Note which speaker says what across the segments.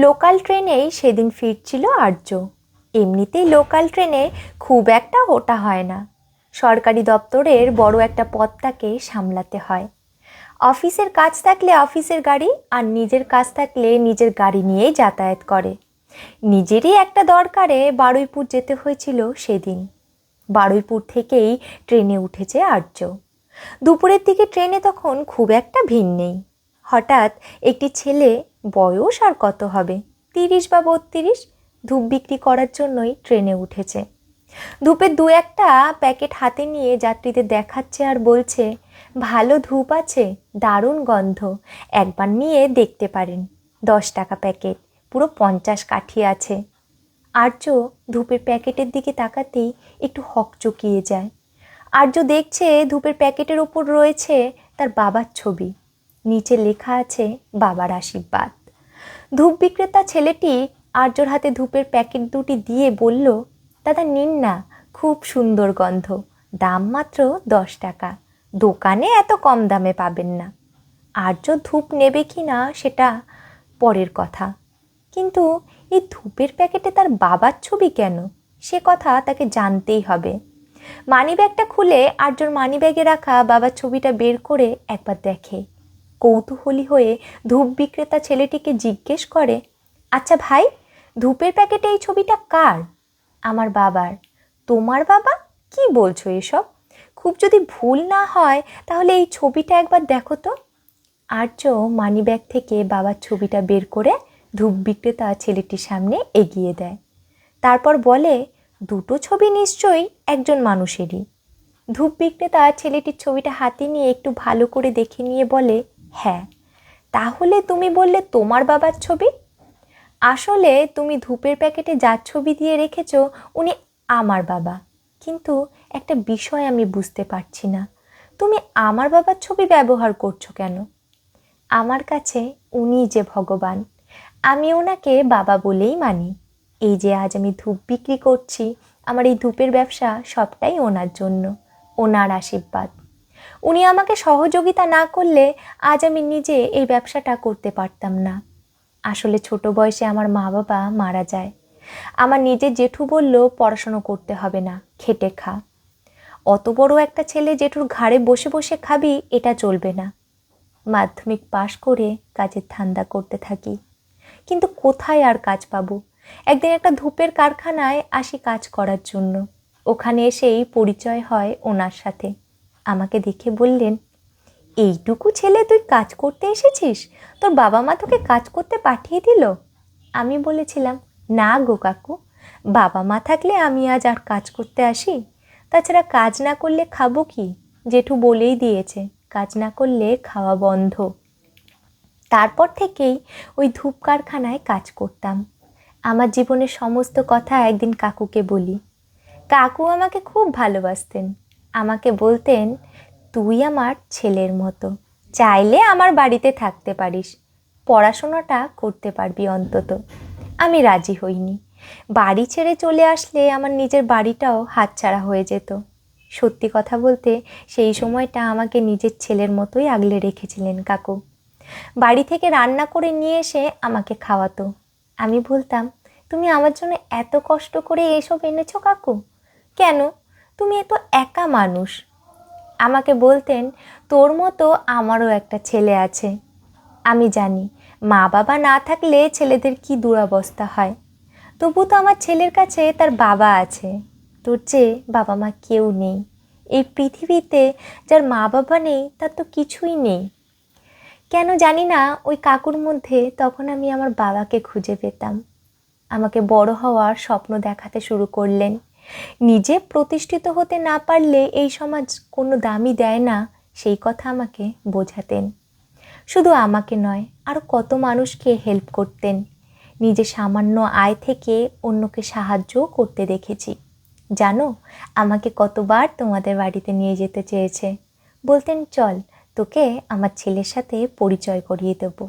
Speaker 1: Local ট্রেনেই সেদিন ফিরছিল আর্য। এমনিতেই লোকাল ট্রেনে খুব একটা ওটা হয় না। সরকারি দপ্তরের বড় একটা পদ তাকে সামলাতে হয়। অফিসের কাজ থাকলে অফিসের গাড়ি আর নিজের কাজ থাকলে নিজের গাড়ি নিয়েই যাতায়াত করে। নিজেরই একটা দরকারে বারুইপুর যেতে হয়েছিল সেদিন। বারুইপুর থেকেই ট্রেনে উঠেছে আর্য। দুপুরের দিকে ট্রেনে তখন খুব একটা ভিড় নেই। হঠাৎ একটি ছেলে বয়স আর কত হবে? তিরিশ বা বত্রিশ? ধূপ বিক্রি করার জন্যই ট্রেনে উঠেছে। ধূপের দু একটা প্যাকেট হাতে নিয়ে যাত্রীদের দেখাচ্ছে আর বলছে, ভালো ধূপ আছে, দারুণ গন্ধ, একবার নিয়ে দেখতে পারেন। দশ টাকা প্যাকেট, পুরো পঞ্চাশ কাঠি আছে। আর্য ধূপের প্যাকেটের দিকে তাকাতেই একটু হকচকিয়ে যায়। আর্য দেখছে ধূপের প্যাকেটের ওপর রয়েছে তার বাবার ছবি। নিচে লেখা আছে বাবার আশীর্বাদ। ধূপ বিক্রেতা ছেলেটি আর্যর হাতে ধূপের প্যাকেট দুটি দিয়ে বলল, দাদা, নিন না, খুব সুন্দর গন্ধ। দাম মাত্র দশ টাকা। দোকানে এত কম দামে পাবেন না। আর্য ধূপ নেবে কি না সেটা পরের কথা। কিন্তু এই ধূপের প্যাকেটে তার বাবার ছবি কেন? সে কথা তাকে জানতেই হবে। মানিব্যাগটা খুলে আর্যর মানিব্যাগে রাখা বাবার ছবিটা বের করে একবার দেখে। কৌতূহলী হয়ে ধূপ বিক্রেতা ছেলেটিকে জিজ্ঞেস করে আচ্ছা ভাই, ধূপের প্যাকেটে এই ছবিটা কার? আমার বাবার। তোমার বাবা? কি বলছো এসব? খুব যদি ভুল না হয়, তাহলে এই ছবিটা একবার দেখো তো। আর্য মানিব্যাগ থেকে বাবার ছবিটা বের করে ধূপ বিক্রেতা ছেলেটির সামনে এগিয়ে দেয়। তারপর বলে, দুটো ছবি নিশ্চয়ই একজন মানুষেরই। ধূপ বিক্রেতা ছেলেটির ছবিটা হাতে নিয়ে একটু ভালো করে দেখে নিয়ে বলে হ্যাঁ তাহলে তুমি বললে তোমার বাবার ছবি? আসলে তুমি ধূপের প্যাকেটে যার ছবি দিয়ে রেখেছ উনি আমার বাবা। কিন্তু একটা বিষয় আমি বুঝতে পারছি না। তুমি আমার বাবার ছবি ব্যবহার করছ কেন? আমার কাছে উনি যে ভগবান, আমি ওনাকে বাবা বলেই মানি। এই যে আজ আমি ধূপ বিক্রি করছি, আমার এই ধূপের ব্যবসা সবটাই ওনার জন্য, ওনার আশীর্বাদ। উনি আমাকে সহযোগিতা না করলে আজ আমি নিজে এই ব্যবসাটা করতে পারতাম না। আসলে ছোট বয়সে আমার মা বাবা মারা যায়। আমার নিজের জেঠু বলল পড়াশুনো করতে হবে না, খেটে খা। অত বড় একটা ছেলে জেঠুর ঘাড়ে বসে বসে খাবি, এটা চলবে না। মাধ্যমিক পাশ করে কাজের ধান্দা করতে থাকি। কিন্তু কোথায় আর কাজ পাবো? একদিন একটা ধূপের কারখানায় আসি কাজ করার জন্য। ওখানে এসেই পরিচয় হয় ওনার সাথে। আমাকে দেখে বললেন, এইটুকু ছেলে তুই কাজ করতে এসেছিস? তোর বাবা মা তোকে কাজ করতে পাঠিয়ে দিল? আমি বলেছিলাম, না গো কাকু, বাবা মা থাকলে আমি আজ আর কাজ করতে আসি। তাছাড়া কাজ না করলে খাব কি? জেঠু বলেই দিয়েছে, কাজ না করলে খাওয়া বন্ধ। তারপর থেকেই ওই ধূপ কারখানায় কাজ করতাম। আমার জীবনের সমস্ত কথা একদিন কাকুকে বলি। কাকু আমাকে খুব ভালোবাসতেন। আমাকে বলতেন, তুই আমার ছেলের মতো। চাইলে আমার বাড়িতে থাকতে পারিস। পড়াশোনাটা করতে পারবি অন্তত। আমি রাজি হইনি। বাড়ি ছেড়ে চলে আসলে আমার নিজের বাড়িটাও হাতছাড়া হয়ে যেত। সত্যি কথা বলতে, সেই সময়টা আমাকে নিজের ছেলের মতোই আগলে রেখেছিলেন কাকু। বাড়ি থেকে রান্না করে নিয়ে এসে আমাকে খাওয়াতো। আমি বলতাম, তুমি আমার জন্য এত কষ্ট করে এসব এনেছো কাকু? কেন? তুমি এত একা মানুষ। আমাকে বলতেন, তোর মতো আমারও একটা ছেলে আছে। আমি জানি মা বাবা না থাকলে ছেলেদের কি দুরবস্থা হয়। তবু তো আমার ছেলের কাছে তার বাবা আছে। তোর চেয়ে বাবা মা কেউ নেই। এই পৃথিবীতে যার মা বাবা নেই, তার তো কিছুই নেই। কেন জানি না, ওই কাকুর মধ্যে তখন আমি আমার বাবাকে খুঁজে পেতাম। আমাকে বড় হওয়ার স্বপ্ন দেখাতে শুরু করলেন। নিজে প্রতিষ্ঠিত হতে না পারলে এই সমাজ কোনো দামই দেয় না, সেই কথা আমাকে বোঝাতেন। শুধু আমাকে নয় আরও কত মানুষকে হেল্প করতেন। নিজে সামান্য আয় থেকে অন্যকে সাহায্যও করতে দেখেছি। জানো, আমাকে কতবার তোমাদের বাড়িতে নিয়ে যেতে চেয়েছে। বলতেন, চল, তোকে আমার ছেলের সাথে পরিচয় করিয়ে দেবো।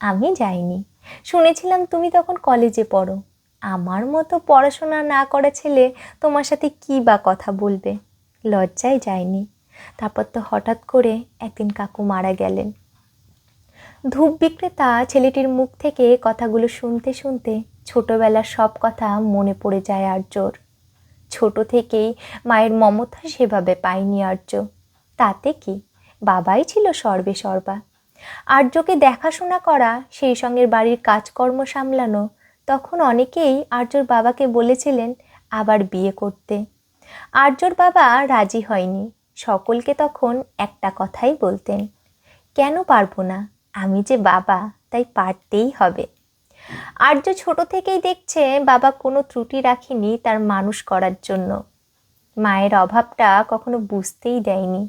Speaker 1: আমি যাইনি। শুনেছিলাম তুমি তখন কলেজে পড়ো। আমার মতো পড়াশোনা না করা ছেলে তোমার সাথে কী বা কথা বলবে? লজ্জায় যায়নি। তারপর তো হঠাৎ করে একদিন কাকু মারা গেলেন। ধূপ বিক্রেতা ছেলেটির মুখ থেকে কথাগুলো শুনতে শুনতে ছোটবেলার সব কথা মনে পড়ে যায় আর্যর। ছোট থেকেই মায়ের মমতা সেভাবে পায়নি আর্য। তাতে কি? বাবাই ছিল সর্বে সর্বা। আর্যকে দেখাশোনা করা, সেই সঙ্গে বাড়ির কাজকর্ম সামলানো তখন অনেকেই আর্যর বাবাকে বলেছিলেন আবার বিয়ে করতে। আর্যর বাবা রাজি হয়নি। সকলকে তখন একটা কথাই বলতেন, কেন পারব না? আমি যে বাবা, তাই পারতেই হবে। আর্য ছোট থেকেই দেখছে বাবা কোনো ত্রুটি রাখেনি তার মানুষ করার জন্য। মায়ের অভাবটা কখনো বুঝতেই দেয়নি।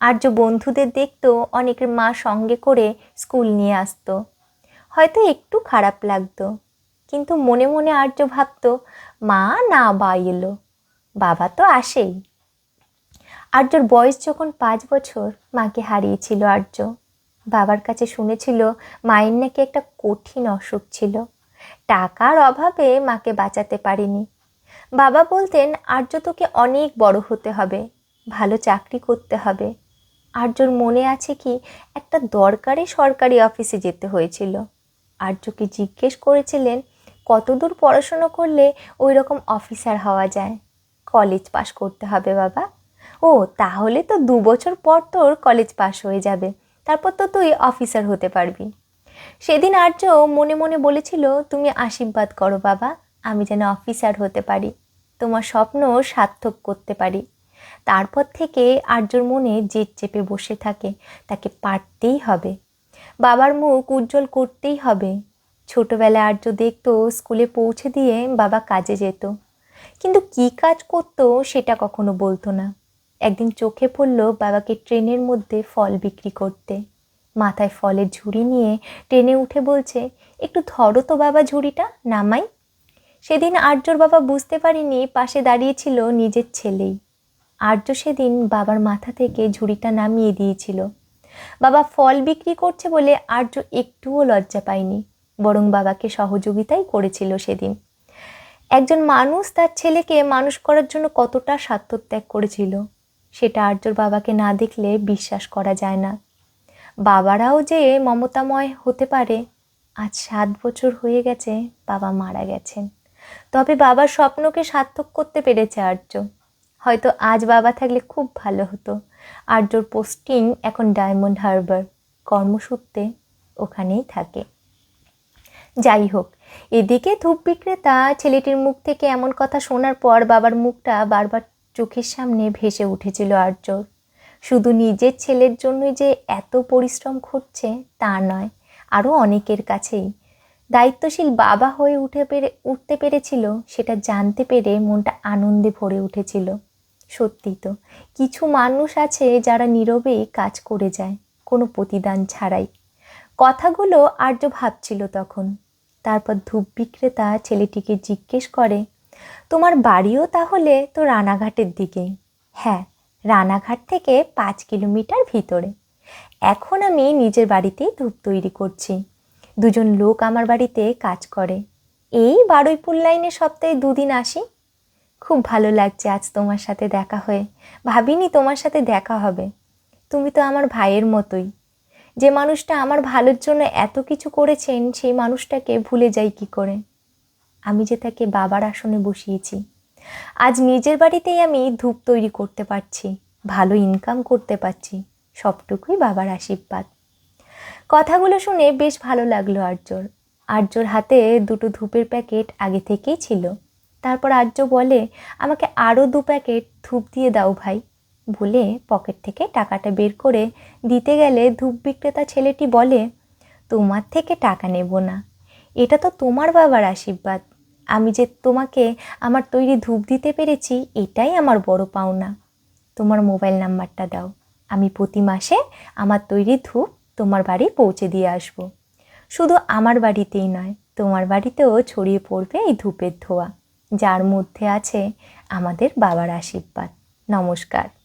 Speaker 1: আর্য বন্ধুদের দেখতো অনেকের মা সঙ্গে করে স্কুল নিয়ে আসতো। হয়তো একটু খারাপ লাগতো। কিন্তু মনে মনে আর্য ভাবতো, মা না বা এলো, বাবা তো আসেই। আর্যর বয়স যখন পাঁচ বছর, মাকে হারিয়েছিল আর্য। বাবার কাছে শুনেছিল, মায়ের নাকি একটা কঠিন অসুখ ছিল। টাকার অভাবে মাকে বাঁচাতে পারেনি। বাবা বলতেন, আর্য তোকে অনেক বড় হতে হবে, ভালো চাকরি করতে হবে। আর্যর মনে আছে কি, একটা দরকারি সরকারি অফিসে যেতে হয়েছিল। আর্যকে জিজ্ঞেস করেছিলেন কতদূর পড়াশুনো করলে ওই রকম অফিসার হওয়া যায়? কলেজ পাশ করতে হবে বাবা। ও, তাহলে তো দু বছর পর তোর কলেজ পাশ হয়ে যাবে। তারপর তো তুই অফিসার হতে পারবি। সেদিন আর্য মনে মনে বলেছিল, তুমি আশীর্বাদ করো বাবা, আমি যেন অফিসার হতে পারি। তোমার স্বপ্ন সার্থক করতে পারি। তারপর থেকে আর্যর মনে জেদ চেপে বসে থাকে। তাকে পারতেই হবে। বাবার মুখ উজ্জ্বল করতেই হবে। ছোটবেলায় আর্য দেখতো স্কুলে পৌঁছে দিয়ে বাবা কাজে যেত। কিন্তু কি কাজ করতো সেটা কখনো বলতো না। একদিন চোখে পড়ল বাবাকে ট্রেনের মধ্যে ফল বিক্রি করতে। মাথায় ফলের ঝুড়ি নিয়ে ট্রেনে উঠে বলছে, একটু ধরো তো বাবা ঝুড়িটা, নামাই। সেদিন আর্যর বাবা বুঝতে পারিনি পাশে দাঁড়িয়েছিল নিজের ছেলেই। আর্য সেদিন বাবার মাথা থেকে ঝুড়িটা নামিয়ে দিয়েছিল। বাবা ফল বিক্রি করছে বলে আর্য একটুও লজ্জা পায়নি। বরং বাবাকে সহযোগিতাই করেছিল সেদিন। একজন মানুষ তার ছেলেকে মানুষ করার জন্য কতটা স্বার্থত্যাগ করেছিল, সেটা আর্যর বাবাকে না দেখলে বিশ্বাস করা যায় না। বাবারাও যে মমতাময় হতে পারে, আজ সাত বছর হয়ে গেছে বাবা মারা গেছেন। তবে বাবার স্বপ্নকে সার্থক করতে পেরেছে আর্য। হয়তো আজ বাবা থাকলে খুব ভালো হতো। আর্যর পোস্টিং এখন ডায়মন্ড হারবার, কর্মসূত্রে ওখানেই থাকে। যাই হোক, এদিকে ধূপ বিক্রেতা ছেলেটির মুখ থেকে এমন কথা শোনার পর বাবার মুখটা বারবার চোখের সামনে ভেসে উঠেছিল আর্যর। শুধু নিজের ছেলের জন্যই যে এত পরিশ্রম করছে তা নয়, আরও অনেকের কাছেই। দায়িত্বশীল বাবা হয়ে উঠে পেরে, উঠতে পেরেছিল, সেটা জানতে পেরে মনটা আনন্দে ভরে উঠেছিল। সত্যি তো, কিছু মানুষ আছে যারা নীরবেই কাজ করে যায়, কোনো প্রতিদান ছাড়াই। কথাগুলো আর্য ভাবছিল তখন। তারপর ধূপ বিক্রেতা ছেলেটিকে জিজ্ঞেস করে, তোমার বাড়িও তাহলে তো রানাঘাটের দিকেই হ্যাঁ রানাঘাট থেকে পাঁচ কিলোমিটার ভিতরে। এখন আমি নিজের বাড়িতেই ধূপ তৈরি করছি। দুজন লোক আমার বাড়িতে কাজ করে। এই বারুইপুর লাইনে সপ্তাহে দুদিন আসি। খুব ভালো লাগছে আজ তোমার সাথে দেখা হয়ে। ভাবিনি তোমার সাথে দেখা হবে। তুমি তো আমার ভাইয়ের মতোই। যে মানুষটা আমার ভালোর জন্য এত কিছু করেছেন, সেই মানুষটাকে ভুলে যাই কি করে? আমি যে তাকে বাবার আসনে বসিয়েছি। আজ নিজের বাড়িতেই আমি ধূপ তৈরি করতে পারছি, ভালো ইনকাম করতে পারছি, সবটুকুই বাবার আশীর্বাদ। কথাগুলো শুনে বেশ ভালো লাগল আর্যর। আর্যর হাতে দুটো ধূপের প্যাকেট আগে থেকেই ছিল। তারপর আর্য বলে, আমাকে আরও দু প্যাকেট ধূপ দিয়ে দাও ভাই। বলে পকেট থেকে টাকাটা বের করে দিতে গেলে ধূপ বিক্রেতা ছেলেটি বলে, তোমার থেকে টাকা নেব না। এটা তো তোমার বাবার আশীর্বাদ। আমি যে তোমাকে আমার তৈরি ধূপ দিতে পেরেছি, এটাই আমার বড় পাওনা। তোমার মোবাইল নাম্বারটা দাও। আমি প্রতি মাসে আমার তৈরি ধূপ তোমার বাড়ি পৌঁছে দিয়ে আসব। শুধু আমার বাড়িতেই নয়, তোমার বাড়িতেও ছড়িয়ে পড়বে এই ধূপের ধোয়া, যার মধ্যে আছে আমাদের বাবার আশীর্বাদ। নমস্কার।